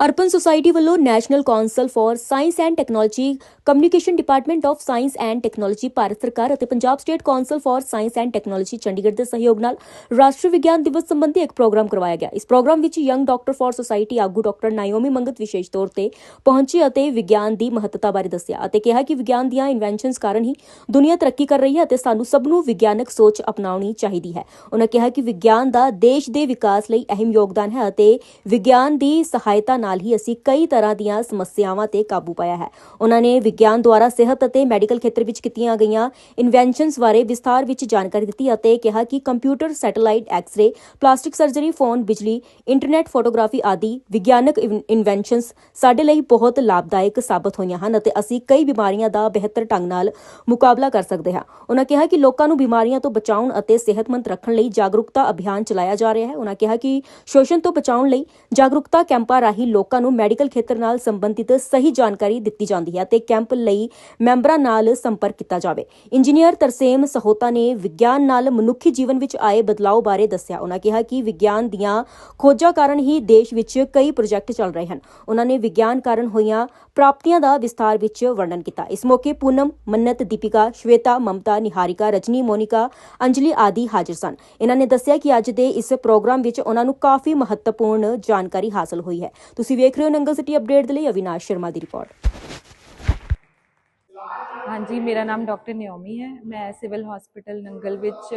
Urban society ਵੱਲੋਂ national council for science and technology communication department of science and technology Bharat ਸਰਕਾਰ ਅਤੇ Punjab state council for science and technology Chandigarh ਦੇ ਸਹਿਯੋਗ ਨਾਲ ਰਾਸ਼ਟਰੀ ਵਿਗਿਆਨ ਦਿਵਸ ਸੰਬੰਧੀ ਇੱਕ ਪ੍ਰੋਗਰਾਮ ਕਰਵਾਇਆ ਗਿਆ। ਇਸ ਪ੍ਰੋਗਰਾਮ ਵਿੱਚ ਯੰਗ ਡਾਕਟਰ ਫਾਰ ਸੁਸਾਇਟੀ ਆਗੂ ਡਾਕਟਰ ਨਾਇਓਮੀ ਮੰਗਤ ਵਿਸ਼ੇਸ਼ ਤੌਰ ਤੇ ਪਹੁੰਚੇ ਅਤੇ ਵਿਗਿਆਨ ਦੀ ਮਹੱਤਤਾ ਬਾਰੇ ਦੱਸਿਆ ਅਤੇ ਕਿਹਾ ਕਿ ਵਿਗਿਆਨ ਦੀਆਂ ਇਨਵੈਂਸ਼ਨਸ ਕਾਰਨ ਹੀ ਦੁਨੀਆ ਤਰੱਕੀ ਕਰ ਰਹੀ ਹੈ ਅਤੇ ਸਾਨੂੰ ਸਭ ਨੂੰ ਵਿਗਿਆਨਕ ਸੋਚ ਅਪਣਾਉਣੀ ਚਾਹੀਦੀ ਹੈ। ਉਹਨਾਂ ਕਿਹਾ ਕਿ ਵਿਗਿਆਨ ਦਾ ਦੇਸ਼ ਦੇ ਵਿਕਾਸ ਲਈ ਅਹਿਮ ਯੋਗਦਾਨ ਹੈ ਅਤੇ ਵਿਗਿਆਨ ਦੀ ਸਹਾਇਤਾ ਨਾਲ ਹੀ ਅਸੀਂ ਕਈ ਤਰ੍ਹਾਂ ਦੀਆਂ ਸਮੱਸਿਆਵਾਂ ਤੇ ਕਾਬੂ ਪਾਇਆ ਹੈ। ਉਹਨਾਂ ਨੇ ਵਿਗਿਆਨ ਦੁਆਰਾ ਸਿਹਤ ਅਤੇ ਮੈਡੀਕਲ ਖੇਤਰ ਵਿੱਚ ਕੀਤੀਆਂ ਗਈਆਂ ਇਨਵੈਂਸ਼ਨਸ ਬਾਰੇ ਵਿਸਥਾਰ ਵਿੱਚ ਜਾਣਕਾਰੀ ਦਿੱਤੀ ਅਤੇ ਕਿਹਾ ਕਿ computer satellite X-ray plastic surgery phone ਬਿਜਲੀ ਇੰਟਰਨੈਟ ਫੋਟੋਗ੍ਰਾਫੀ ਆਦਿ ਵਿਗਿਆਨਕ ਇਨਵੈਂਸ਼ਨਸ ਸਾਡੇ ਲਈ ਬਹੁਤ ਲਾਭਦਾਇਕ ਸਾਬਤ ਹੋਈਆਂ ਹਨ ਅਤੇ ਅਸੀਂ ਕਈ ਬਿਮਾਰੀਆਂ ਦਾ ਬਿਹਤਰ ਢੰਗ ਨਾਲ ਮੁਕਾਬਲਾ ਕਰ ਸਕਦੇ ਹਾਂ। ਉਹਨਾਂ ਕਿਹਾ ਕਿ ਲੋਕਾਂ ਨੂੰ ਬਿਮਾਰੀਆਂ ਤੋਂ ਬਚਾਉਣ ਅਤੇ ਸਿਹਤਮੰਦ ਰੱਖਣ ਲਈ ਜਾਗਰੂਕਤਾ ਅਭਿਆਨ ਚਲਾਇਆ ਜਾ ਰਿਹਾ ਹੈ। ਉਹਨਾਂ ਕਿਹਾ ਕਿ ਸ਼ੋਸ਼ਣ ਤੋਂ ਬਚਾਉਣ ਲਈ ਜਾਗਰੂਕਤਾ ਕੈਂਪਾਂ ਰਾਹੀਂ ਲੋਕਾਂ ਨੂੰ ਮੈਡੀਕਲ ਖੇਤਰ ਨਾਲ ਸੰਬੰਧਿਤ ਸਹੀ ਜਾਣਕਾਰੀ ਦਿੱਤੀ ਜਾਂਦੀ ਹੈ ਤੇ ਕੈਂਪ ਲਈ ਮੈਂਬਰਾਂ ਨਾਲ ਸੰਪਰਕ ਕੀਤਾ ਜਾਵੇ। ਇੰਜੀਨੀਅਰ ਤਰਸੇਮ ਸਹੋਤਾ ਨੇ ਵਿਗਿਆਨ ਨਾਲ ਮਨੁੱਖੀ ਜੀਵਨ ਵਿੱਚ ਆਏ ਬਦਲਾਅ ਬਾਰੇ ਦੱਸਿਆ। ਉਹਨਾਂ ਕਿਹਾ ਕਿ ਵਿਗਿਆਨ ਦੀਆਂ ਖੋਜਾਂ ਕਾਰਨ ਹੀ ਦੇਸ਼ ਵਿੱਚ ਕਈ ਪ੍ਰੋਜੈਕਟ ਚੱਲ ਰਹੇ ਹਨ। ਉਹਨਾਂ ਨੇ ਵਿਗਿਆਨ ਕਾਰਨ ਹੋਈਆਂ ਪ੍ਰਾਪਤੀਆਂ ਦਾ ਵਿਸਥਾਰ ਵਿੱਚ ਵਰਣਨ ਕੀਤਾ। ਇਸ ਮੌਕੇ ਪੂਨਮ, ਮੰਨਤ, ਦੀਪਿਕਾ, ਸ਼ਵੇਤਾ, ਮਮਤਾ, ਨਿਹਾਰਿਕਾ, ਰਜਨੀ, ਮੋਨਿਕਾ, ਅੰਜਲੀ ਆਦਿ ਹਾਜ਼ਰ ਸਨ। ਇਹਨਾਂ ਨੇ ਦੱਸਿਆ ਕਿ ਅੱਜ ਦੇ ਇਸ ਪ੍ਰੋਗਰਾਮ ਵਿੱਚ ਉਹਨਾਂ ਨੂੰ ਕਾਫੀ ਮਹੱਤਵਪੂਰਨ ਜਾਣਕਾਰੀ ਹਾਸਲ ਹੋਈ ਹੈ। ਤੁਸੀਂ ਵੇਖ ਰਹੇ ਹੋ ਨੰਗਲ ਸਿਟੀ ਅਪਡੇਟ ਦੇ ਲਈ ਅਵਿਨਾਸ਼ ਸ਼ਰਮਾ ਦੀ ਰਿਪੋਰਟ। ਹਾਂਜੀ, ਮੇਰਾ ਨਾਮ ਡਾਕਟਰ ਨਿਓਮੀ ਹੈ। ਮੈਂ ਸਿਵਲ ਹਸਪੀਟਲ ਨੰਗਲ ਵਿੱਚ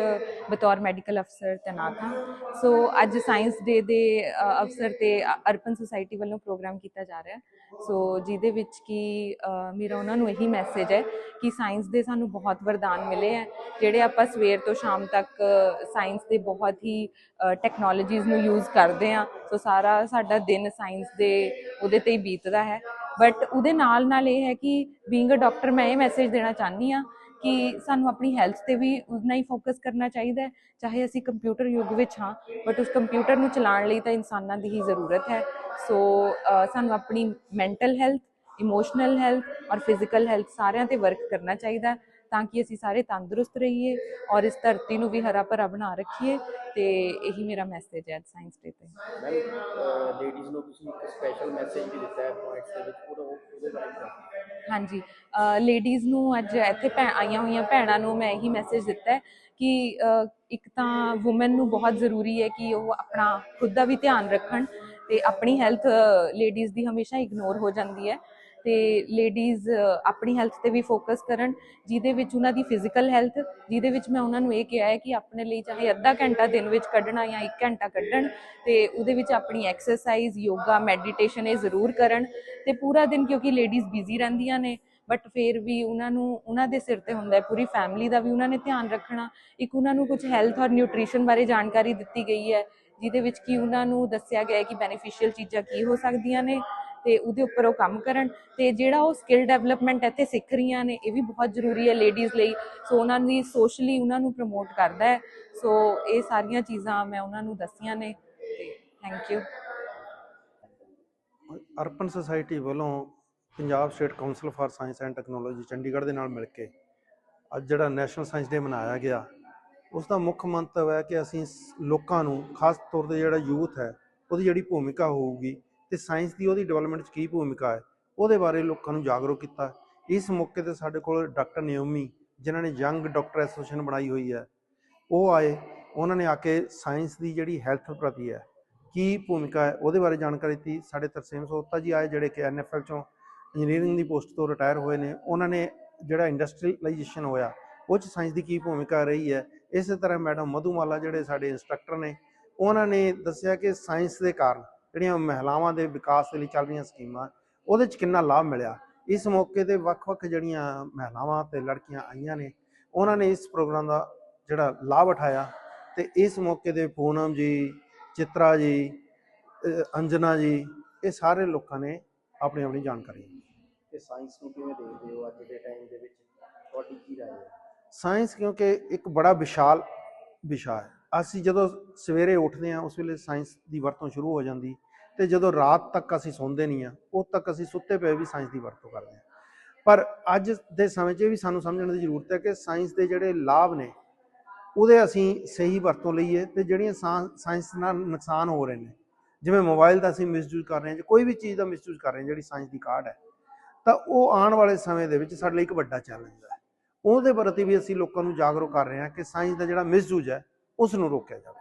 ਬਤੌਰ ਮੈਡੀਕਲ ਅਫਸਰ ਤੈਨਾਤ ਹਾਂ। ਸੋ, ਅੱਜ ਸਾਇੰਸ ਡੇ ਦੇ ਅਫਸਰ ਤੇ ਅ- ਅਰਬਨ ਸੁਸਾਇਟੀ ਵੱਲੋਂ ਪ੍ਰੋਗਰਾਮ ਕੀਤਾ ਜਾ ਰਿਹਾ। ਸੋ, ਜਿਹਦੇ ਵਿੱਚ ਕਿ ਮੇਰਾ ਉਹਨਾਂ ਨੂੰ ਇਹੀ ਮੈਸੇਜ ਹੈ ਕਿ ਸਾਇੰਸ ਦੇ ਸਾਨੂੰ ਬਹੁਤ ਵਰਦਾਨ ਮਿਲੇ ਹੈ। ਜਿਹੜੇ ਆਪਾਂ ਸਵੇਰ ਤੋਂ ਸ਼ਾਮ ਤੱਕ ਸਾਇੰਸ ਦੇ ਬਹੁਤ ਹੀ ਟੈਕਨੋਲੋਜੀਜ਼ ਨੂੰ ਯੂਜ਼ ਕਰਦੇ ਆ ਸੋ ਸਾਰਾ ਸਾਡਾ ਦਿਨ ਸਾਇੰਸ ਦੇ ਉਹਦੇ ਤੇ ਹੀ ਬੀਤਦਾ ਹੈ। ਬਟ ਉਹਦੇ ਨਾਲ ਨਾਲ ਇਹ ਹੈ ਕਿ ਬੀਇੰਗ ਅ ਡਾਕਟਰ ਮੈਂ ਇਹ ਮੈਸੇਜ ਦੇਣਾ ਚਾਹਨੀ ਆ ਕਿ ਸਾਨੂੰ ਆਪਣੀ ਹੈਲਥ ਤੇ ਵੀ ਉਨਾ ਹੀ ਫੋਕਸ ਕਰਨਾ ਚਾਹੀਦਾ ਹੈ, ਚਾਹੇ ਅਸੀਂ ਕੰਪਿਊਟਰ ਯੁੱਗ ਵਿੱਚ ਹਾਂ ਬਟ ਉਸ ਕੰਪਿਊਟਰ ਨੂੰ ਚਲਾਉਣ ਲਈ ਤਾਂ ਇਨਸਾਨਾਂ ਦੀ ਹੀ ਜ਼ਰੂਰਤ ਹੈ। ਸੋ ਸਾਨੂੰ ਆਪਣੀ ਮੈਂਟਲ ਹੈਲਥ ਇਮੋਸ਼ਨਲ ਹੈਲਥ ਔਰ ਫਿਜ਼ੀਕਲ ਹੈਲਥ ਸਾਰਿਆਂ ਤੇ ਵਰਕ ਕਰਨਾ ਚਾਹੀਦਾ ਤਾਂ ਕਿ ਅਸੀਂ ਸਾਰੇ ਤੰਦਰੁਸਤ ਰਹੀਏ ਔਰ ਇਸ ਧਰਤੀ ਨੂੰ ਵੀ ਹਰਾ ਭਰਾ ਬਣਾ ਰੱਖੀਏ ਤੇ ਇਹੀ ਮੇਰਾ ਮੈਸੇਜ ਹੈ ਸਾਇੰਸ ਡੇ ਤੇ। ਮੈਮ ਲੇਡੀਜ਼ ਨੂੰ ਤੁਸੀਂ ਇੱਕ ਸਪੈਸ਼ਲ ਮੈਸੇਜ ਵੀ ਦਿੱਤਾ ਹੈ ਪੁਆਇੰਟਸ ਦੇ ਵਿੱਚ ਪੂਰਾ ਉਹ- ਉਹਦੇ ਬਾਰੇ ਦੱਸੋ। ਹਾਂਜੀ ਲੇਡੀਜ਼ ਨੂੰ ਅੱਜ ਇੱਥੇ ਆਈਆਂ ਹੋਈਆਂ ਭੈਣਾਂ ਨੂੰ ਮੈਂ ਇਹੀ ਮੈਸੇਜ ਦਿੱਤਾ ਹੈ ਕਿ ਇੱਕ ਤਾਂ ਔਮਨ ਨੂੰ ਬਹੁਤ ਜ਼ਰੂਰੀ ਹੈ ਕਿ ਉਹ ਆਪਣਾ ਖੁਦ ਦਾ ਵੀ ਧਿਆਨ ਰੱਖਣ ਤੇ ਆਪਣੀ ਹੈਲਥ ਲੇਡੀਜ਼ ਦੀ ਹਮੇਸ਼ਾ ਇਗਨੋਰ ਹੋ ਜਾਂਦੀ ਹੈ। ਤੇ ਲੇਡੀਜ਼ ਆਪਣੀ ਹੈਲਥ ਤੇ ਵੀ ਫੋਕਸ ਕਰਨ, ਜਿਹਦੇ ਵਿੱਚ ਉਹਨਾਂ ਦੀ ਫਿਜ਼ੀਕਲ ਹੈਲਥ ਜਿਹਦੇ ਵਿੱਚ ਮੈਂ ਉਹਨਾਂ ਨੂੰ ਇਹ ਕਿਹਾ ਹੈ ਕਿ ਆਪਣੇ ਲਈ ਚਾਹੇ ਅੱਧਾ ਘੰਟਾ ਦਿਨ ਵਿੱਚ ਕੱਢਣਾ ਜਾਂ 1 ਘੰਟਾ ਕੱਢਣ, ਤੇ ਉਹਦੇ ਵਿੱਚ ਆਪਣੀ ਐਕਸਰਸਾਈਜ਼ ਯੋਗਾ ਮੈਡੀਟੇਸ਼ਨ ਇਹ ਜ਼ਰੂਰ ਕਰਨ, ਤੇ ਪੂਰਾ ਦਿਨ ਕਿਉਂਕਿ ਲੇਡੀਜ਼ ਬਿਜ਼ੀ ਰਹਿੰਦੀਆਂ ਨੇ ਬਟ ਫਿਰ ਵੀ ਉਹਨਾਂ ਨੂੰ, ਉਹਨਾਂ ਦੇ ਸਿਰ ਤੇ ਹੁੰਦਾ ਹੈ ਪੂਰੀ ਫੈਮਿਲੀ ਦਾ ਵੀ ਉਹਨਾਂ ਨੇ ਧਿਆਨ ਰੱਖਣਾ। ਇੱਕ ਉਹਨਾਂ ਨੂੰ ਕੁਝ ਹੈਲਥ ਔਰ ਨਿਊਟ੍ਰੀਸ਼ਨ ਬਾਰੇ ਜਾਣਕਾਰੀ ਦਿੱਤੀ ਗਈ ਹੈ, ਜਿਹਦੇ ਵਿੱਚ ਕਿ ਉਹਨਾਂ ਨੂੰ ਦੱਸਿਆ ਗਿਆ ਹੈ ਕਿ ਬੈਨੀਫੀਸ਼ੀਅਲ ਚੀਜ਼ਾਂ ਕੀ ਹੋ ਸਕਦੀਆਂ ਨੇ ਤੇ ਉਹਦੇ ਉੱਪਰ ਉਹ ਕੰਮ ਕਰਨ ਤੇ ਜਿਹੜਾ ਉਹ ਸਕਿੱਲ ਡਿਵੈਲਪਮੈਂਟ ਇੱਥੇ ਸਿੱਖ ਰਹੀਆਂ ਨੇ, ਇਹ ਵੀ ਬਹੁਤ ਜ਼ਰੂਰੀ ਹੈ ਲੇਡੀਜ਼ ਲਈ। ਸੋ ਉਹਨਾਂ ਦੀ ਸੋਸ਼ਲੀ ਉਹਨਾਂ ਨੂੰ ਪ੍ਰਮੋਟ ਕਰਦਾ ਹੈ। ਸੋ ਇਹ ਸਾਰੀਆਂ ਚੀਜ਼ਾਂ ਮੈਂ ਉਹਨਾਂ ਨੂੰ ਦੱਸੀਆਂ ਨੇ ਥੈਂਕ ਯੂ ਅਰਬਨ ਸੁਸਾਇਟੀ ਵੱਲੋਂ Punjab state council for science and technology Chandigarh ਦੇ ਨਾਲ ਮਿਲ ਕੇ ਅੱਜ ਜਿਹੜਾ ਨੈਸ਼ਨਲ ਸਾਇੰਸ ਡੇ ਮਨਾਇਆ ਗਿਆ ਉਸ ਦਾ ਮੁੱਖ ਮੰਤਵ ਹੈ ਕਿ ਅਸੀਂ ਲੋਕਾਂ ਨੂੰ, ਖਾਸ ਤੌਰ ਤੇ ਜਿਹੜਾ ਯੂਥ ਹੈ, ਉਹਦੀ ਜਿਹੜੀ ਭੂਮਿਕਾ ਹੋਊਗੀ ਤੇ ਸਾਇੰਸ ਦੀ ਉਹਦੀ ਡਿਵੈਲਪਮੈਂਟ 'ਚ ਕੀ ਭੂਮਿਕਾ ਹੈ, ਉਹਦੇ ਬਾਰੇ ਲੋਕਾਂ ਨੂੰ ਜਾਗਰੂਕ ਕੀਤਾ। ਇਸ ਮੌਕੇ ਤੇ ਸਾਡੇ ਕੋਲ ਡਾਕਟਰ ਨਿਯੋਮੀ ਜਿਨ੍ਹਾਂ ਨੇ ਯੰਗ ਡਾਕਟਰ ਐਸੋਸੀਏਸ਼ਨ ਬਣਾਈ ਹੋਈ ਹੈ, ਉਹ ਆਏ, ਉਹਨਾਂ ਨੇ ਆ ਕੇ ਸਾਇੰਸ ਦੀ ਜਿਹੜੀ ਹੈਲਥ ਪ੍ਰਤੀ ਹੈ, ਕੀ ਭੂਮਿਕਾ ਹੈ, ਉਹਦੇ ਬਾਰੇ ਜਾਣਕਾਰੀ ਦਿੱਤੀ। ਸਾਡੇ ਤਰਸੇਮ ਸੋਤਾ ਜੀ ਆਏ, ਜਿਹੜੇ ਕਿ ਐਨਐਫਐਲ ਚੋਂ ਇੰਜੀਨੀਅਰਿੰਗ ਦੀ ਪੋਸਟ ਤੋਂ ਰਿਟਾਇਰ ਹੋਏ ਨੇ, ਉਹਨਾਂ ਨੇ ਜਿਹੜਾ ਇੰਡਸਟਰੀਅਲਾਈਜੇਸ਼ਨ ਹੋਇਆ, ਉਹ 'ਚ ਸਾਇੰਸ ਦੀ ਕੀ ਭੂਮਿਕਾ ਰਹੀ ਹੈ। ਇਸੇ ਤਰ੍ਹਾਂ ਮੈਡਮ ਮਧੂਮਾਲਾ, ਜਿਹੜੇ ਸਾਡੇ ਇੰਸਟ੍ਰਕਟਰ ਨੇ, ਉਹਨਾਂ ਨੇ ਦੱਸਿਆ ਕਿ ਸਾਇੰਸ ਦੇ ਕਾਰਨ ਜਿਹੜੀਆਂ ਮਹਿਲਾਵਾਂ ਦੇ ਵਿਕਾਸ ਦੇ ਲਈ ਚੱਲ ਰਹੀਆਂ ਸਕੀਮਾਂ ਉਹਦੇ 'ਚ ਕਿੰਨਾ ਲਾਭ ਮਿਲਿਆ? ਇਸ ਮੌਕੇ ਤੇ ਵੱਖ-ਵੱਖ ਜਿਹੜੀਆਂ ਮਹਿਲਾਵਾਂ ਤੇ ਲੜਕੀਆਂ ਆਈਆਂ ਨੇ ਉਹਨਾਂ ਨੇ ਇਸ ਪ੍ਰੋਗਰਾਮ ਦਾ ਜਿਹੜਾ ਲਾਭ ਉਠਾਇਆ ਤੇ ਇਸ ਮੌਕੇ ਤੇ ਪੂਨਮ ਜੀ ਚਿਤਰਾ ਜੀ ਅੰਜਨਾ ਜੀ ਇਹ ਸਾਰੇ ਲੋਕਾਂ ਨੇ ਆਪਣੀ ਆਪਣੀ ਜਾਣਕਾਰੀ ਦਿੱਤੀ। ਤੇ ਸਾਇੰਸ ਨੂੰ ਕਿਵੇਂ ਦੇਖਦੇ ਹੋ ਅੱਜ ਦੇ ਟਾਈਮ ਦੇ ਵਿੱਚ? ਤੁਹਾਡੀ ਕੀ ਰਾਏ ਹੈ? ਸਾਇੰਸ ਕਿਉਂਕਿ ਇੱਕ ਬੜਾ ਵਿਸ਼ਾਲ ਵਿਸ਼ਾ ਹੈ। ਅਸੀਂ ਜਦੋਂ ਸਵੇਰੇ ਉੱਠਦੇ ਹਾਂ ਉਸ ਵੇਲੇ ਸਾਇੰਸ ਦੀ ਵਰਤੋਂ ਸ਼ੁਰੂ ਹੋ ਜਾਂਦੀ। ਤੇ ਜਦੋਂ ਰਾਤ ਤੱਕ ਅਸੀਂ ਸੌਂਦੇ ਨਹੀਂ ਆ, ਉਦ ਤੱਕ ਅਸੀਂ ਸੁੱਤੇ ਪਏ ਵੀ ਸਾਇੰਸ ਦੀ ਵਰਤੋਂ ਕਰਦੇ ਹਾਂ। ਪਰ ਅੱਜ ਦੇ ਸਮੇਂ 'ਚ ਇਹ ਵੀ ਸਾਨੂੰ ਸਮਝਣ ਦੀ ਜ਼ਰੂਰਤ ਹੈ ਕਿ ਸਾਇੰਸ ਦੇ ਜਿਹੜੇ ਲਾਭ ਨੇ, ਉਹਦੇ ਅਸੀਂ ਸਹੀ ਵਰਤੋਂ ਲਈਏ ਤੇ ਜਿਹੜੀਆਂ ਸਾਇੰਸ ਨਾਲ ਨੁਕਸਾਨ ਹੋ ਰਹੇ ਨੇ, ਜਿਵੇਂ ਮੋਬਾਈਲ ਦਾ ਅਸੀਂ ਮਿਸਯੂਜ਼ ਕਰ ਰਹੇ ਹਾਂ ਜਾਂ ਕੋਈ ਵੀ ਚੀਜ਼ ਦਾ ਮਿਸਯੂਜ਼ ਕਰ ਰਹੇ ਹਾਂ ਜਿਹੜੀ ਸਾਇੰਸ ਦੀ ਕਾਢ ਹੈ, ਤਾਂ ਉਹ ਆਉਣ ਵਾਲੇ ਸਮੇਂ ਦੇ ਵਿੱਚ ਸਾਡੇ ਲਈ ਇੱਕ ਵੱਡਾ ਚੈਲੰਜ ਹੈ। ਉਹਦੇ ਪ੍ਰਤੀ ਵੀ ਅਸੀਂ ਲੋਕਾਂ ਨੂੰ ਜਾਗਰੂਕ ਕਰ ਰਹੇ ਹਾਂ ਕਿ ਸਾਇੰਸ ਦਾ ਜਿਹੜਾ ਮਿਸਯੂਜ਼ ਹੈ ਉਸ ਨੂੰ ਰੋਕਿਆ ਜਾਵੇ।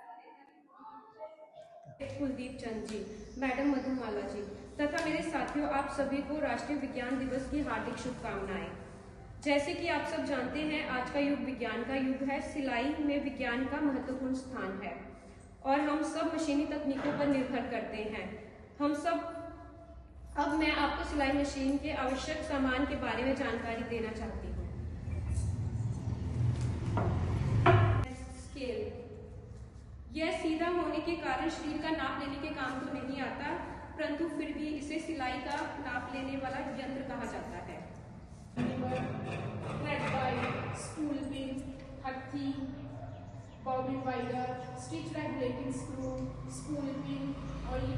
कुलदीप चंद जी, मैडम मधुमाला जी, तथा मेरे साथियों, आप सभी को राष्ट्रीय विज्ञान दिवस की हार्दिक शुभकामनाएँ। जैसे कि आप सब जानते हैं, आज का युग विज्ञान का युग है, सिलाई में विज्ञान का महत्वपूर्ण स्थान है, और हम सब मशीनी तकनीकों पर निर्भर करते हैं। हम सब, अब मैं आपको सिलाई मशीन के आवश्यक सामान के बारे में जानकारी देना चाहती हूँ। यह सीधा होने के कारण शरीर का नाप लेने के काम तो नहीं आता परंतु फिर भी इसे सिलाई का नाप लेने वाला यंत्र कहा जाता है। Winder stitch regulating screw spool pin और ये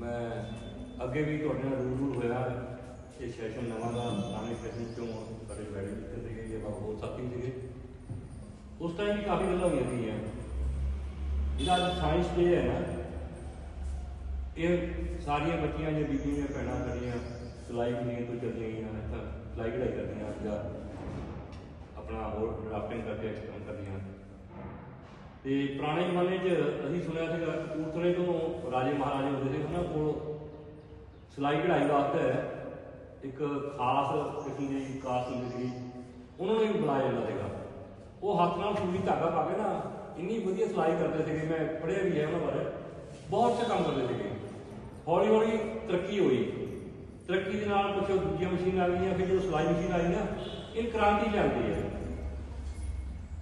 मैं अगे भी थोड़े रूरू ਹੋਇਆ ਇਹ ਸੈਸ਼ਨ ਨਵਾਂ ਦਾ ਪੁਰਾਣੇ ਸੈਸ਼ਨ ਚੋਂ ਸਾਡੇ ਮੈਡਮ ਜੀ ਸੀਗੇ, ਜਾਂ ਹੋਰ ਸਾਥੀ ਸੀਗੇ। ਉਸ ਟਾਈਮ ਵੀ ਕਾਫੀ ਗੱਲਾਂ ਹੋਈਆਂ ਸੀਗੀਆਂ। ਜਿਹੜਾ ਸਾਇੰਸ ਡੇ ਹੈ ਨਾ, ਇਹ ਸਾਰੀਆਂ ਬੱਚੀਆਂ ਜੇ ਬੀਬੀਆਂ ਭੈਣਾਂ ਸਾਡੀਆਂ ਸਿਲਾਈ ਮਸ਼ੀਨ ਤੋਂ ਚੱਲੀਆਂ ਗਈਆਂ ਤਾਂ ਸਿਲਾਈ ਕਢਾਈ ਕਰਦੀਆਂ ਜਾਂ ਆਪਣਾ ਹੋਰ ਡਰਾਫਟਿੰਗ ਕਰਕੇ ਕੰਮ ਕਰਦੀਆਂ ਤੇ ਪੁਰਾਣੇ ਜ਼ਮਾਨੇ 'ਚ ਅਸੀਂ ਸੁਣਿਆ ਸੀਗਾ, ਕਪੂਰਥਲੇ ਤੋਂ ਰਾਜੇ ਮਹਾਰਾਜੇ ਹੁੰਦੇ ਸੀ ਉਹਨਾਂ ਕੋਲ ਸਿਲਾਈ ਕਢਾਈ ਵਾਸਤੇ ਇੱਕ ਖਾਸ ਕਿਸਮ ਦੀ ਕਾਸ ਹੁੰਦੀ ਸੀ ਉਹਨਾਂ ਨੇ ਵੀ ਬੁਲਾਇਆ ਜਾਂਦਾ ਸੀਗਾ। ਉਹ ਹੱਥ ਨਾਲ ਸੂਈ ਧਾਗਾ ਪਾ ਕੇ ਨਾ ਇੰਨੀ ਵਧੀਆ ਸਿਲਾਈ ਕਰਦੇ ਸੀਗੇ, ਮੈਂ ਪੜ੍ਹਿਆ ਵੀ ਹੈ ਉਹਨਾਂ ਬਾਰੇ। ਬਹੁਤ ਅੱਛਾ ਕੰਮ ਕਰਦੇ ਸੀਗੇ। ਹੌਲੀ ਹੌਲੀ ਤਰੱਕੀ ਹੋਈ। ਤਰੱਕੀ ਦੇ ਨਾਲ ਕੁਝ ਦੂਜੀਆਂ ਮਸ਼ੀਨਾਂ ਆ ਗਈਆਂ, ਫਿਰ ਜਦੋਂ ਸਿਲਾਈ ਮਸ਼ੀਨ ਆਈ ਨਾ, ਇਹ ਕ੍ਰਾਂਤੀ ਲਿਆਂਦੀ ਹੈ।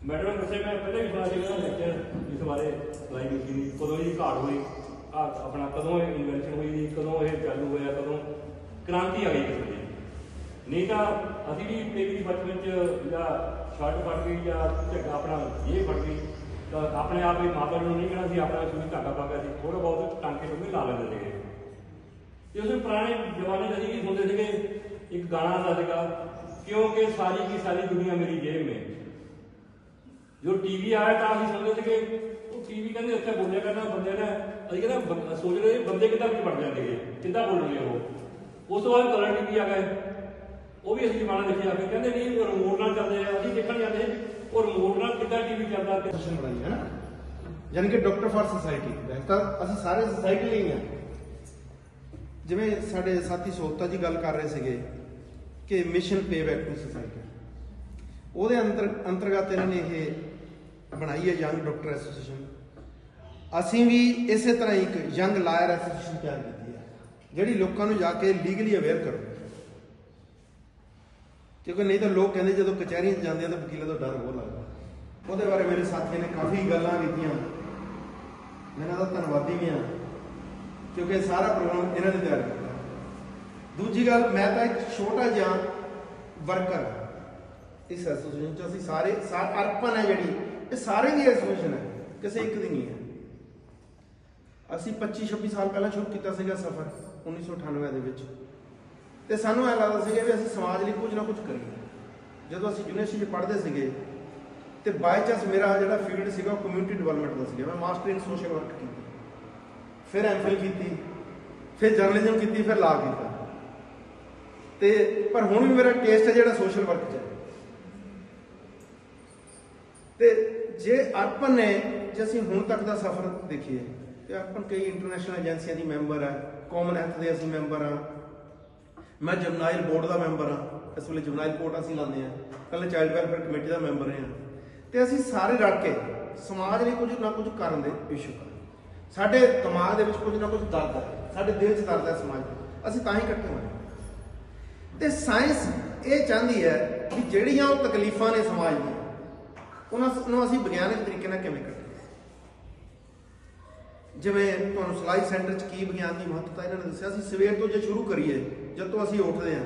ਮੈਡਮ ਨੇ ਦੱਸਿਆ, ਮੈਂ ਪਹਿਲਾਂ ਵੀ ਸੁਣਾ ਸੀਗਾ ਲੈਕਚਰ ਇਸ ਬਾਰੇ ਸਿਲਾਈ ਮਸ਼ੀਨ ਦੀ, ਕਦੋਂ ਇਹ ਘਾਟ ਹੋਈ। ਆ ਆਪਣਾ ਕਦੋਂ ਇਹ ਇਨਵੈਂਸ਼ਨ ਹੋਈ ਜੀ ਕਦੋਂ ਇਹ ਚਾਲੂ ਹੋਇਆ, ਕਦੋਂ ਕ੍ਰਾਂਤੀ ਆ ਗਈ ਕਿਸੇ ਦੀ। ਨਹੀਂ ਤਾਂ ਅਸੀਂ ਵੀ ਕਈ ਬਚਪਨ ਚ ਜਾਂ ਸ਼ਰਟ ਫੜ ਗਈ ਜਾਂ ਝੱਗਾ ਆਪਣਾ ਇਹ ਫੜ ਗਈ, ਤਾਂ ਆਪਣੇ ਆਪ ਹੀ ਮਾਤਾ ਨੂੰ ਨਹੀਂ ਕਹਿਣਾ ਸੀ, ਆਪਣਾ ਸ਼ੁਰੂ ਧਾਗਾ ਪਾ ਕੇ ਅਸੀਂ ਥੋੜਾ ਬਹੁਤ ਟਾਂਕੇ ਤੋਂ ਵੀ ਲਾ ਲੈਂਦੇ ਸੀਗੇ। ਤੇ ਉਸ ਪੁਰਾਣੇ ਜ਼ਮਾਨੇ 'ਚ ਅਸੀਂ ਵੀ ਸੁਣਦੇ ਸੀਗੇ, ਇੱਕ ਗਾਣਾ ਆਉਂਦਾ ਸੀਗਾ, ਕਿਉਂਕਿ ਸਾਰੀ ਕੀ ਸਾਰੀ ਦੁਨੀਆ ਮੇਰੀ ਜੇਬ ਮੇਂ। ਜੋ ਟੀਵੀ ਆਇਆ ਤਾਂ ਅਸੀਂ ਸੁਣਦੇ ਸੀਗੇ ਟੀਵੀ ਕਹਿੰਦੇ, ਉੱਥੇ ਬੋਲਿਆ ਕਰਨਾ ਬੰਦੇ ਨੇ, ਅਸੀਂ ਕਹਿੰਦਾ ਸੋਚ ਰਹੇ ਬੰਦੇ ਕਿੱਦਾਂ ਵਿੱਚ ਵੜ ਜਾਂਦੇ ਕਿੱਦਾਂ ਬੋਲਣਗੇ ਉਹ। ਉਸ ਤੋਂ ਬਾਅਦ ਕਲਰ ਟੀਵੀ ਆ ਗਏ ਉਹ ਵੀ ਅਸੀਂ ਜਮਾਨਾ ਦੇਖਿਆ ਫਿਰ ਕਹਿੰਦੇ ਨਹੀਂ ਰਿਮੋਟ ਨਾਲ ਚੱਲਦੇ ਆ, ਅਸੀਂ ਦੇਖਣ ਜਾਂਦੇ ਉਹ ਰਿਮੋਟ ਨਾਲ ਕਿੱਦਾਂ ਟੀਵੀ ਚੱਲਦਾ ਤੇ ਸੋਸ਼ਲ ਬਣਾਈ ਹੈ ਨਾ? ਯਾਨੀ ਕਿ ਡਾਕਟਰ ਫਾਰ ਸੋਸਾਇਟੀ ਤਾਂ ਅਸੀਂ ਸਾਰੇ ਸੋਸਾਇਟੀ ਲਈ ਹਾਂ ਜਿਵੇਂ ਸਾਡੇ ਸਾਥੀ ਸੋਤਾ ਜੀ ਗੱਲ ਕਰ ਰਹੇ ਸੀਗੇ ਕਿ mission pay back to society ਉਹਦੇ ਅੰਤਰ ਅੰਤਰਗਤ ਇਹਨਾਂ ਨੇ ਇਹ ਬਣਾਈ ਹੈ, ਯੰਗ ਡਾਕਟਰ ਐਸੋਸੀਏਸ਼ਨ। ਅਸੀਂ ਵੀ ਇਸੇ ਤਰ੍ਹਾਂ ਹੀ ਇੱਕ ਯੰਗ ਲਾਇਰ ਐਸੋਸੀਏਸ਼ਨ ਤਿਆਰ ਕੀਤੀ ਹੈ, ਜਿਹੜੀ ਲੋਕਾਂ ਨੂੰ ਜਾ ਕੇ ਲੀਗਲੀ ਅਵੇਅਰ ਕਰੋ। ਕਿਉਂਕਿ ਨਹੀਂ ਤਾਂ ਲੋਕ ਕਹਿੰਦੇ ਜਦੋਂ ਕਚਹਿਰੀਆਂ 'ਚ ਜਾਂਦੇ ਆ ਤਾਂ ਵਕੀਲਾਂ ਤੋਂ ਡਰ ਬਹੁਤ ਲੱਗਦਾ। ਉਹਦੇ ਬਾਰੇ ਮੇਰੇ ਸਾਥੀਆਂ ਨੇ ਕਾਫੀ ਗੱਲਾਂ ਕੀਤੀਆਂ। ਮੈਂ ਇਹਨਾਂ ਦਾ ਧੰਨਵਾਦੀ ਵੀ ਹਾਂ, ਕਿਉਂਕਿ ਇਹ ਸਾਰਾ ਪ੍ਰੋਗਰਾਮ ਇਹਨਾਂ ਨੇ ਤਿਆਰ ਕੀਤਾ। ਦੂਜੀ ਗੱਲ, ਮੈਂ ਤਾਂ ਇੱਕ ਛੋਟਾ ਜਿਹਾ ਵਰਕਰ ਇਸ ਐਸੋਸੀਏਸ਼ਨ ਚ ਅਸੀਂ ਸਾਰੇ ਸਾਰ ਅਰਪਣ ਹੈ ਜਿਹੜੀ, ਇਹ ਸਾਰੇ ਦੀ ਐਸੋਸੀਏਸ਼ਨ ਹੈ, ਕਿਸੇ ਇੱਕ ਦੀ ਨਹੀਂ ਹੈ। ਅਸੀਂ 25 26 ਸਾਲ ਪਹਿਲਾਂ ਸ਼ੁਰੂ ਕੀਤਾ ਸੀਗਾ ਸਫ਼ਰ 1998 ਦੇ ਵਿੱਚ। ਤੇ ਸਾਨੂੰ ਇਹ ਲੱਗਦਾ ਸੀਗਾ ਵੀ ਅਸੀਂ ਸਮਾਜ ਲਈ ਕੁਝ ਨਾ ਕੁਝ ਕਰੀਏ। ਜਦੋਂ ਅਸੀਂ ਯੂਨੀਵਰਸਿਟੀ 'ਚ ਪੜ੍ਹਦੇ ਸੀਗੇ, ਤੇ ਬਾਈ ਚਾਂਸ ਮੇਰਾ ਜਿਹੜਾ ਫੀਲਡ ਸੀਗਾ ਉਹ ਕਮਿਊਨਿਟੀ ਡਿਵੈਲਪਮੈਂਟ ਦਾ ਸੀਗਾ। ਮੈਂ ਮਾਸਟਰ ਇਨ ਸੋਸ਼ਲ ਵਰਕ ਕੀਤੀ। ਫਿਰ ਐਮਫਿਲ ਕੀਤੀ, ਫਿਰ ਜਰਨਲਿਜ਼ਮ ਕੀਤੀ, ਫਿਰ ਲਾ ਕੀਤਾ। ਤੇ ਪਰ ਹੁਣ ਵੀ ਮੇਰਾ ਟੇਸਟ ਹੈ ਜਿਹੜਾ ਸੋਸ਼ਲ ਵਰਕ 'ਚ ਹੈ। ਤੇ ਜੇ ਅਰਪਨ ਨੇ, ਜੇ ਅਸੀਂ ਹੁਣ ਤੱਕ ਦਾ ਸਫ਼ਰ ਦੇਖੀਏ ਤੇ ਆਪਾਂ ਕਈ ਇੰਟਰਨੈਸ਼ਨਲ ਏਜੰਸੀਆਂ ਦੀ ਮੈਂਬਰ ਹੈ ਕਾਮਨ ਹੈਲਥ ਦੇ ਅਸੀਂ ਮੈਂਬਰ ਹਾਂ ਮੈਂ ਜਮਨਾਇਲ ਬੋਰਡ ਦਾ ਮੈਂਬਰ ਹਾਂ ਇਸ ਵੇਲੇ ਜਮਨਾਇਲ ਬੋਰਡ ਅਸੀਂ ਲਾਉਂਦੇ ਹਾਂ ਕੱਲ ਚਾਈਲਡ ਵੈਲਫੇਅਰ ਕਮੇਟੀ ਦਾ ਮੈਂਬਰ ਹਾਂ ਤੇ ਅਸੀਂ ਸਾਰੇ ਰਲ ਕੇ ਸਮਾਜ ਲਈ ਕੁਝ ਨਾ ਕੁਝ ਕਰਨ ਦੇ ਇਸ਼ੂ ਕਰ ਸਾਡੇ ਦਿਮਾਗ ਦੇ ਵਿੱਚ ਕੁਝ ਨਾ ਕੁਝ ਦਰਦ ਹੈ ਸਾਡੇ ਦਿਲ 'ਚ ਦਰਦ ਹੈ ਸਮਾਜ ਦਾ। ਅਸੀਂ ਤਾਂ ਹੀ ਇਕੱਠੇ ਹੋਏ ਤੇ ਸਾਇੰਸ ਇਹ ਚਾਹੁੰਦੀ ਹੈ ਕਿ ਜਿਹੜੀਆਂ ਉਹ ਤਕਲੀਫਾਂ ਨੇ ਸਮਾਜ ਦੀਆਂ, ਉਹਨਾਂ ਨੂੰ ਅਸੀਂ ਵਿਗਿਆਨਕ ਤਰੀਕੇ ਨਾਲ ਕਿਵੇਂ ਕੱਢੀਏ ਜਿਵੇਂ ਤੁਹਾਨੂੰ ਸਲਾਈ ਸੈਂਟਰ 'ਚ ਕੀ ਵਿਗਿਆਨ ਦੀ ਮਹੱਤਤਾ ਇਹਨਾਂ ਨੇ ਦੱਸਿਆ ਸੀ, ਸਵੇਰ ਤੋਂ ਜੇ ਸ਼ੁਰੂ ਕਰੀਏ, ਜਦ ਤੋਂ ਅਸੀਂ ਉੱਠਦੇ ਹਾਂ,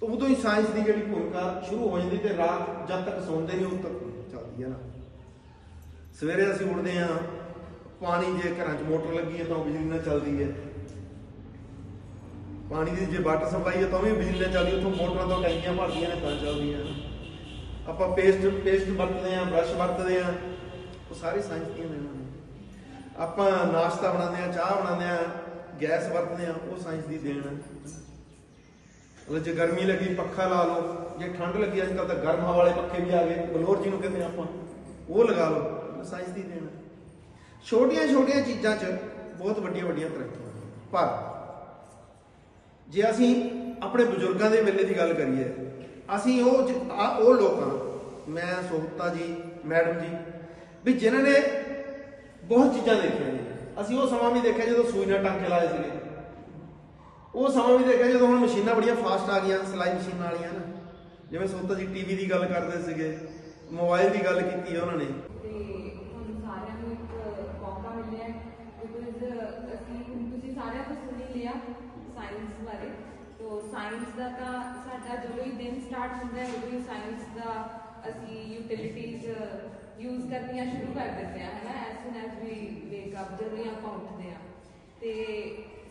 ਤਾਂ ਉਦੋਂ ਹੀ ਸਾਇੰਸ ਦੀ ਜਿਹੜੀ ਭੂਮਿਕਾ ਸ਼ੁਰੂ ਹੋ ਜਾਂਦੀ ਤੇ ਰਾਤ ਜਦ ਤੱਕ ਸੌਂਦੇ ਨਹੀਂ, ਉਦੋਂ ਤੱਕ ਚੱਲਦੀ ਹੈ ਨਾ। ਸਵੇਰੇ ਅਸੀਂ ਉੱਠਦੇ ਹਾਂ, ਪਾਣੀ ਜੇ ਘਰਾਂ 'ਚ ਮੋਟਰ ਲੱਗੀ ਹੈ ਤਾਂ ਉਹ ਬਿਜਲੀ ਨਾਲ ਚੱਲਦੀ ਹੈ। ਪਾਣੀ ਦੀ ਜੇ ਵਾਟਰ ਸਪਲਾਈ ਹੈ ਤਾਂ ਵੀ ਬਿਜਲੀ ਨਾਲ ਚੱਲਦੀ ਉੱਥੋਂ ਮੋਟਰਾਂ ਤੋਂ ਟੈਂਕੀਆਂ ਭਰਦੀਆਂ ਨੇ ਤਾਂ ਚੱਲਦੀਆਂ ਆਪਾਂ ਪੇਸਟ ਪੇਸਟ ਵਰਤਦੇ ਆ ਬ੍ਰਸ਼ ਵਰਤਦੇ ਆ ਉਹ ਸਾਰੇ ਸਾਇੰਸ ਦੀਆਂ ਨੇ। ਆਪਾਂ ਨਾਸ਼ਤਾ ਬਣਾਉਂਦੇ ਆ ਚਾਹ ਬਣਾਉਂਦੇ ਆ ਗੈਸ ਵਰਤਦੇ ਆ ਉਹ ਸਾਇੰਸ ਦੀ ਦੇਣ ਹੈ। ਮਤਲਬ ਜੇ ਗਰਮੀ ਲੱਗੀ, ਪੱਖਾ ਲਾ ਲਓ। ਜੇ ਠੰਡ ਲੱਗੀ ਅੱਜ ਕੱਲ ਤਾਂ ਗਰਮ ਹਵਾ ਵਾਲੇ ਪੱਖੇ ਵੀ ਆ ਗਏ। ਬਲੋਰ ਜਿਹਨੂੰ ਕਹਿੰਦੇ ਆ ਆਪਾਂ, ਉਹ ਲਗਾ ਲਓ। ਸਾਇੰਸ ਦੀ ਦੇਣ ਹੈ। ਛੋਟੀਆਂ ਛੋਟੀਆਂ ਚੀਜ਼ਾਂ 'ਚ ਬਹੁਤ ਵੱਡੀਆਂ ਵੱਡੀਆਂ ਤਰੱਕੀਆਂ ਪਰ ਜੇ ਅਸੀਂ ਆਪਣੇ ਬਜ਼ੁਰਗਾਂ ਦੇ ਵੇਲੇ ਦੀ ਗੱਲ ਕਰੀਏ, ਅਸੀਂ ਉਹ ਆ- ਉਹ ਲੋਕਾਂ, ਮੈਂ ਸੋਹਤਾ ਜੀ, ਮੈਡਮ ਜੀ, ਵੀ ਜਿਨ੍ਹਾਂ ਨੇ ਬਹੁਤ ਚੀਜ਼ਾਂ ਦੇਖੀਆਂ ਨੇ ਅਸੀਂ ਉਹ ਸਮਾਂ ਵੀ ਦੇਖਿਆ ਜਦੋਂ ਸੂਈ ਨਾਲ ਟਾਂਕੇ ਲਾਏ ਸੀਗੇ। ਉਹ ਸਮਾਂ ਵੀ ਦੇਖਿਆ ਜਦੋਂ ਹੁਣ ਮਸ਼ੀਨਾਂ ਬੜੀਆਂ ਫਾਸਟ ਆ ਗਈਆਂ, ਸਿਲਾਈ ਮਸ਼ੀਨਾਂ ਵਾਲੀਆਂ ਨਾ। ਜਿਵੇਂ ਸੋਹਤਾ ਜੀ ਟੀਵੀ ਦੀ ਗੱਲ ਕਰਦੇ ਸੀਗੇ ਮੋਬਾਈਲ ਦੀ ਗੱਲ ਕੀਤੀ ਹੈ ਉਹਨਾਂ ਨੇ। ਤੇ ਹੁਣ ਸਾਰਿਆਂ ਨੂੰ ਇੱਕ ਮੌਕਾ ਮਿਲਿਆ ਬਿਕਾਜ਼ ਅਸੀਂ ਤੁਸੀਂ ਸਾਰਿਆਂ ਤੋਂ ਸੁਣ ਹੀ ਲਿਆ ਸਾਇੰਸ ਬਾਰੇ। ਤੋ ਸਾਇੰਸ ਦਾ ਤਾਂ ਸਾਡਾ ਜਦੋਂ ਹੀ ਦਿਨ ਸਟਾਰਟ ਹੁੰਦਾ ਹੈ, ਉਦੋਂ ਹੀ ਸਾਇੰਸ ਦਾ ਅਸੀਂ ਯੂਟਿਲਿਟੀਜ਼ ਯੂਜ਼ ਕਰਨੀਆਂ ਸ਼ੁਰੂ ਕਰ ਦਿੰਦੇ ਹਾਂ ਹੈ ਨਾ as soon as we wake up ਜਦੋਂ ਹੀ ਆਪਾਂ ਉੱਠਦੇ ਹਾਂ ਤੇ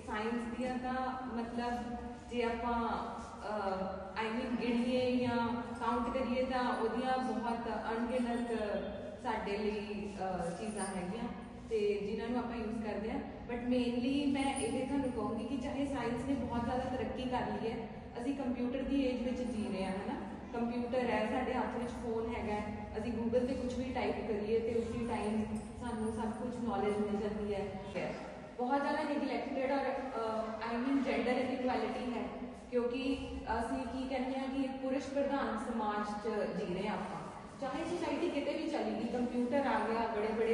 ਸਾਇੰਸ ਦੀਆਂ ਤਾਂ ਮਤਲਬ ਜੇ ਆਪਾਂ ਆਈ ਮੀਨ ਗਿਣੀਏ ਜਾਂ ਕਾਊਂਟ ਕਰੀਏ ਤਾਂ ਉਹਦੀਆਂ ਬਹੁਤ ਅਣਗਿਣਤ ਸਾਡੇ ਲਈ ਚੀਜ਼ਾਂ ਹੈਗੀਆਂ ਤੇ ਜਿਨ੍ਹਾਂ ਨੂੰ ਆਪਾਂ ਯੂਜ਼ ਕਰਦੇ ਆ। ਬਟ ਮੇਨਲੀ ਮੈਂ ਇਹ ਤੁਹਾਨੂੰ ਕਹੂੰਗੀ ਕਿ ਚਾਹੇ ਸਾਇੰਸ ਨੇ ਬਹੁਤ ਜ਼ਿਆਦਾ ਤਰੱਕੀ ਕਰ ਲਈ ਹੈ, ਅਸੀਂ ਕੰਪਿਊਟਰ ਦੀ ਏਜ ਵਿੱਚ ਜੀ ਰਹੇ ਹਾਂ ਹਨਾ? ਕੰਪਿਊਟਰ ਹੈ, ਸਾਡੇ ਹੱਥ ਵਿੱਚ ਫੋਨ ਹੈਗਾ ਅਸੀਂ ਗੂਗਲ ਤੇ ਕੁਝ ਵੀ ਟਾਈਪ ਕਰੀਏ ਤੇ ਉਸੇ ਟਾਈਮ ਸਾਨੂੰ ਸਭ ਕੁਝ ਨੌਲੇਜ ਮਿਲ ਜਾਂਦੀ ਹੈ। ਬਹੁਤ ਜ਼ਿਆਦਾ ਨੈਗਲੈਕਟਡ ਔਰ ਆਈ ਮੀਨ ਜੈਂਡਰ ਇਨਇਕੁਐਲਿਟੀ ਹੈ, ਕਿਉਂਕਿ ਅਸੀਂ ਕੀ ਕਹਿੰਦੇ ਆ ਕਿ ਪੁਰਸ਼ ਪ੍ਰਧਾਨ ਸਮਾਜ 'ਚ ਜੀ ਰਹੇ ਹਾਂ ਆਪਾਂ। ਚਾਹੇ ਸੋਸਾਇਟੀ ਕਿਤੇ ਵੀ ਚਲੀ ਗਈ ਕੰਪਿਊਟਰ ਆ ਗਿਆ ਬੜੇ ਬੜੇ